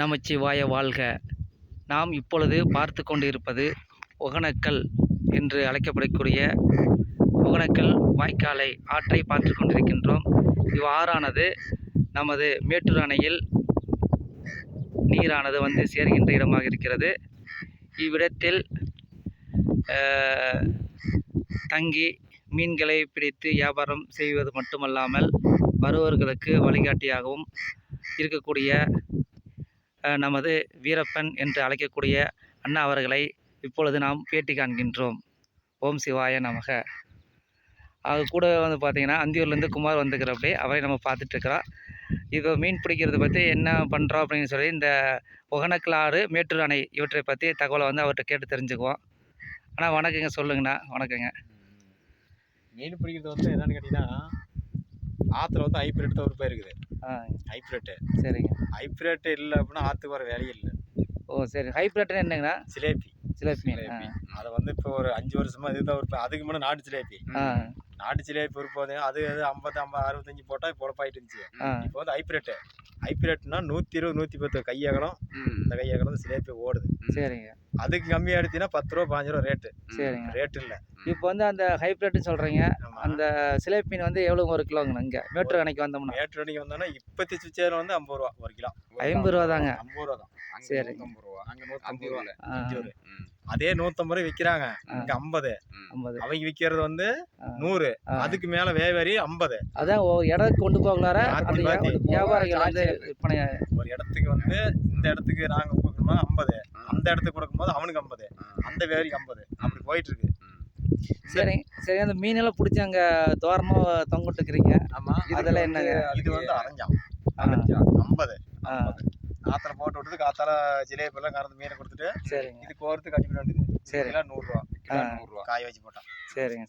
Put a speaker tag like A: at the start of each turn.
A: நமச்சிவாய வாழ்க. நாம் இப்பொழுது பார்த்து கொண்டிருப்பது ஒகனக்கல் என்று அழைக்கப்படக்கூடிய ஒகனக்கல் வாய்க்காலை ஆற்றை பார்த்து கொண்டிருக்கின்றோம். இவ் ஆறானது நமது மேட்டூர் அணையில் நீரானது வந்து சேர்கின்ற இடமாக இருக்கிறது. இவ்விடத்தில் தங்கி மீன்களை பிடித்து வியாபாரம் செய்வது மட்டுமல்லாமல் வருபவர்களுக்கு வழிகாட்டியாகவும் இருக்கக்கூடிய நமது வீரப்பன் என்று அழைக்கக்கூடிய அண்ணா அவர்களை இப்பொழுது நாம் பேட்டி காண்கின்றோம். ஓம் சிவாய நமக. அது கூட வந்து பார்த்திங்கன்னா அந்தியூர்லேருந்து குமார் வந்துக்கிறப்படி அவரை நம்ம பார்த்துட்ருக்குறோம். இப்போ மீன் பிடிக்கிறத பற்றி என்ன பண்ணுறோம் அப்படின்னு சொல்லி இந்த ஒகனக்கல் ஆறு மேட்டூர் அணை இவற்றை பற்றி தகவலை வந்து அவர்கிட்ட கேட்டு தெரிஞ்சுக்குவோம். அண்ணா வணக்கங்க. சொல்லுங்கண்ணா. வணக்கங்க.
B: மீன் பிடிக்கிறது வந்து என்னன்னு கேட்டிங்கன்னா ஆற்றுல வந்து ஹைப்ரிட் தான் ஒரு பேர் இருக்குது. ஹைப்ரிட்டு.
A: சரிங்க.
B: ஹைப்ரிட் இல்லை அப்படின்னா ஆற்றுக்கு வர வேலையே இல்லை.
A: ஓ சரி. ஹைப்ரிட்னு என்னங்கண்ணா?
B: சிலேபி.
A: சிலேபி.
B: அதை வந்து இப்போ ஒரு அஞ்சு வருஷமா இதுதான் ஒரு அதுக்கு முன்னே நாட்டு சிலேபி. நாட்டு சிலேபி இருப்போது அது அது ஐம்பது ஐம்பது அறுபத்தஞ்சு போட்டால் பொழப்பாயிட்டு இருந்துச்சு. இப்போ வந்து ஹைப்ரிட்டு. ஹைப்ரிட்னா நூற்றி இருபது நூற்றி பத்து கையகலம் இந்த கையகலம் சிலேபி ஓடுது
A: சரிங்க.
B: அதுக்கு கம்மியாக எடுத்தீங்கன்னா பத்து ரூபா பாஞ்சு ரூபா ரேட்டு.
A: சரிங்க.
B: ரேட் இல்லை.
A: இப்போ வந்து அந்த ஹைப்ரிட்னு சொல்கிறீங்க அந்த சிலேபி மீன் வந்து எவ்வளோ ஒரு கிலோங்கண்ணா இங்கே? மேட்டூர் அணைக்கு வந்தோம்னா?
B: ரேட் அன்னைக்கு வந்தோன்னா இப்பத்தி சுச்சேரம் வந்து ஐம்பது ரூபா ஒரு கிலோ.
A: ஐம்பது ரூபா தாங்க.
B: ஐம்பது ரூபா தான்.
A: சரி.
B: நூற்றம்பது ரூபா. அங்கே நூற்றம்பது ரூபா.
A: ஆ,
B: அஞ்சூறு அதே நூற்றம்பது ரூபாய் விற்கிறாங்க. இங்கே ஐம்பது.
A: ஐம்பது.
B: அவங்க விற்கிறது வந்து. நூறு. அதுக்கு மேலே வேவரி ஐம்பது.
A: அதான் ஒரு இடத்துக்கு கொண்டு போகலார வியாபாரிகள் வந்து விற்பனை
B: ஒரு இடத்துக்கு வந்து இந்த இடத்துக்கு நாங்கள் கொடுக்கணுமா ஐம்பது. அந்த இடத்துக்கு கொடுக்கும்போது அவனுக்கு ஐம்பது. அந்த வேவரிக்கு ஐம்பது. அப்படி போயிட்டு இருக்கு
A: சரி. சரி. அந்த மீனெல்லாம் பிடிச்சி அங்கே தோரமாக தொங்கிட்டுருக்கிறீங்க
B: ஆமா.
A: அதெல்லாம் என்னங்க?
B: இது வந்து அரைஞ்சாம் ஐம்பது.
A: ஆ
B: ஆத்துல போட்டு விட்டுட்டு காத்தால ஜிலேபி எல்லாம் கறந்து மீனை கொடுத்துட்டு
A: சரிங்க.
B: இது கோர்த்து கட்டி வேண்டியது.
A: சரி.
B: நூறுரூவா. நூறுரூவா. காய வச்சு போட்டா.
A: சரிங்க